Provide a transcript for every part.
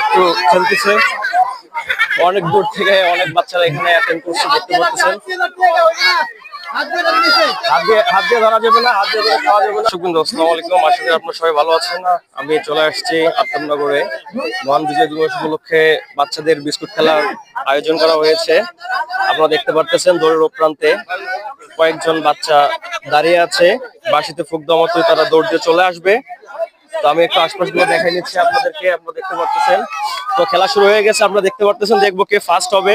একটু খেলতেছে। অনেক দূর থেকে অনেক বাচ্চারা এখানে করছে, দেখতে হাত দিয়ে হাত দিয়ে যাবে না সবাই ভালো আমি চলে আসছি আত্মনগরে মহান বিজয় দিবস উপলক্ষে বাচ্চাদের বিস্কুট খেলার আয়োজন করা হয়েছে। আপনারা দেখতে পারতেছেন দৌড়ের প্রান্তে কয়েকজন বাচ্চা দাঁড়িয়ে আছে। বাসিতে ফুক দমাতে তারা দৌড় দিয়ে চলে আসবে। তো আমি একটু আশপাশগুলো দেখাই নিচ্ছি আপনাদেরকে, আপনারা দেখতে পারতেছেন। তো খেলা শুরু হয়ে গেছে, আপনারা দেখতে পারতেছেন, দেখব কে ফার্স্ট হবে।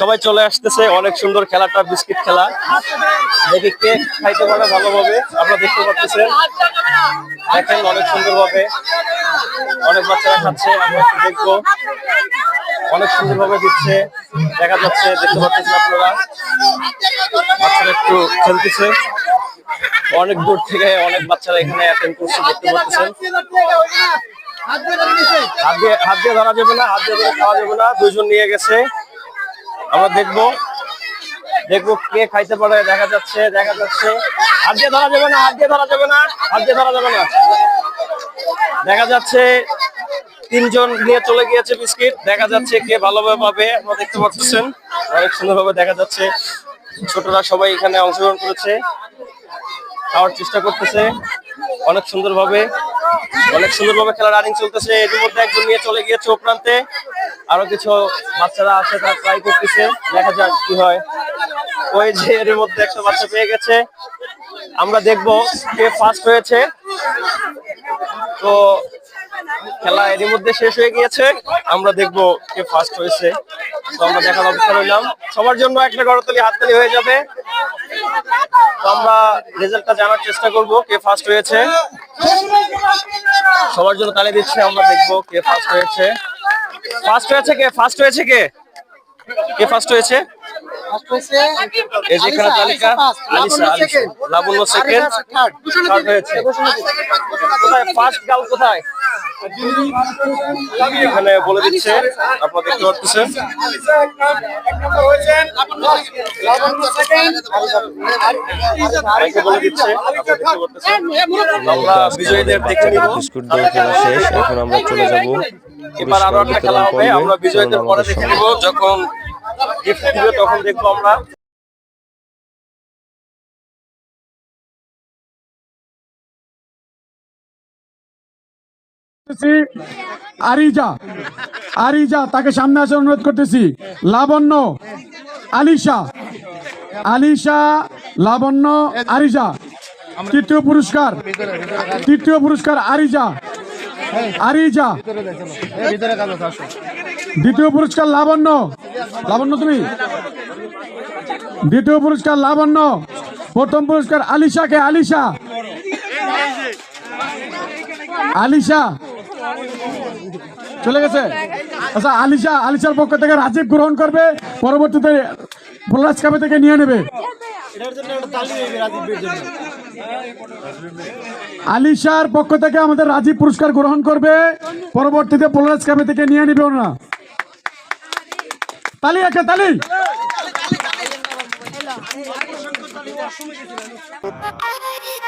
সবাই চলে আসতেছে, অনেক সুন্দর খেলাটা, বিস্কিট খেলা। দেখি কে খাইতে পারে ভালোভাবে, আপনারা দেখতে পারতেছেন। দেখেন অনেক সুন্দরভাবে। অনেক বাচ্চারা খাচ্ছে, আমরা একটু দেখব। অনেক সুন্দরভাবে দিচ্ছে, দেখা যাচ্ছে, দেখতে পাচ্ছেন আপনারা। বাচ্চারা একটু খেলতেছে। অনেক দূর থেকে অনেক বাচ্চারা এখানে অ্যাটেন্ড করছে দেখতে পাচ্ছেন। হাত দিয়ে হাত দিয়ে ধরা যাবে না হাত দিয়ে ধরে খাওয়া যাবে না। দুজন নিয়ে গেছে। আমরা দেখব। দেখব কে খাইতে পারে দেখা যাচ্ছে দেখা যাচ্ছে। হাত দিয়ে ধরা যাবে না হাত দিয়ে ধরা যাবে না হাত দিয়ে ধরা যাবে না। দেখা যাচ্ছে তিনজন নিয়ে চলে গিয়েছে বিস্কিট। দেখা যাচ্ছে কে ভালোভাবে পাবে আপনারা দেখতে পাচ্ছেন। অনেক সুন্দরভাবে দেখা যাচ্ছে। ছোটরা সবাই এখানে অংশগ্রহণ করেছে। খাওয়ার চেষ্টা করতেছে। অনেক সুন্দরভাবে অনেক সুন্দরভাবে খেলা রানিং চলতেছে। এর মধ্যে একজন নিয়ে চলে গিয়েছে ও প্রান্তে। আরও কিছু বাচ্চারা আছে, তারা ট্রাই করতেছে। দেখা যাক কি হয়। ওই যে এর মধ্যে একটা বাচ্চা পেয়ে গেছে। আমরা দেখব কে ফার্স্ট হয়েছে। তো খেলা এর মধ্যে শেষ হয়ে গিয়েছে। আমরা দেখব কে ফার্স্ট হয়েছে। তো আমরা দেখার অপেক্ষা রইলাম সবার জন্য একটা গড়তলি, হাততালি হয়ে যাবে। তো আমরা রেজাল্টটা জানার চেষ্টা করব, কে ফার্স্ট হয়েছে। সবার জন্য তালে দিচ্ছে, আমরা দেখব কে ফার্স্ট হয়েছে। ফার্স্ট হয়েছে কে? ফার্স্ট হয়েছে কে? কে ফার্স্ট হয়েছে? এই যে এখানে তালিকা লাবণ্য সেকেন্ড থার্ড হয়েছে। কোথায়? ফার্স্ট গাল কোথায়? এখানে বলে দিচ্ছে আপনারা দেখতে পাচ্ছেন। বলে দিচ্ছে পাচ্ছেন। আমরা বিজয়ীদের দেখে নিব। বিস্কুট দৌড় খেলা শেষ এখন আমরা চলে যাব এবার আরও একটা খেলা হবে আমরা বিজয়ীদের পরে দেখে নিব যখন গিফট দিবে তখন দেখব আমরা। আরিজা আরিজা তাকে সামনে আসার অনুরোধ করতেছি। লাবণ্য আলিশা আলিশা লাবণ্য আরিজা। তৃতীয় পুরস্কার তৃতীয় পুরস্কার আরিজা। আরিজা। দ্বিতীয় পুরস্কার লাবণ্য। লাবণ্য তুমি? দ্বিতীয় পুরস্কার লাবণ্য, প্রথম পুরস্কার আলিশা আলিশাকে আলিশা। আলিশা। চলে গেছে? আচ্ছা আলিশা, আলিশার পক্ষ থেকে রাজীব গ্রহণ করবে, পরবর্তীতে পোলাস কাপে থেকে নিয়ে নেবে। আলিশার পক্ষ থেকে আমাদের রাজীব পুরস্কার গ্রহণ করবে, পরবর্তীতে পোলাস কাপে থেকে নিয়ে নেবে ওরা তালি একটা তালি Thank you.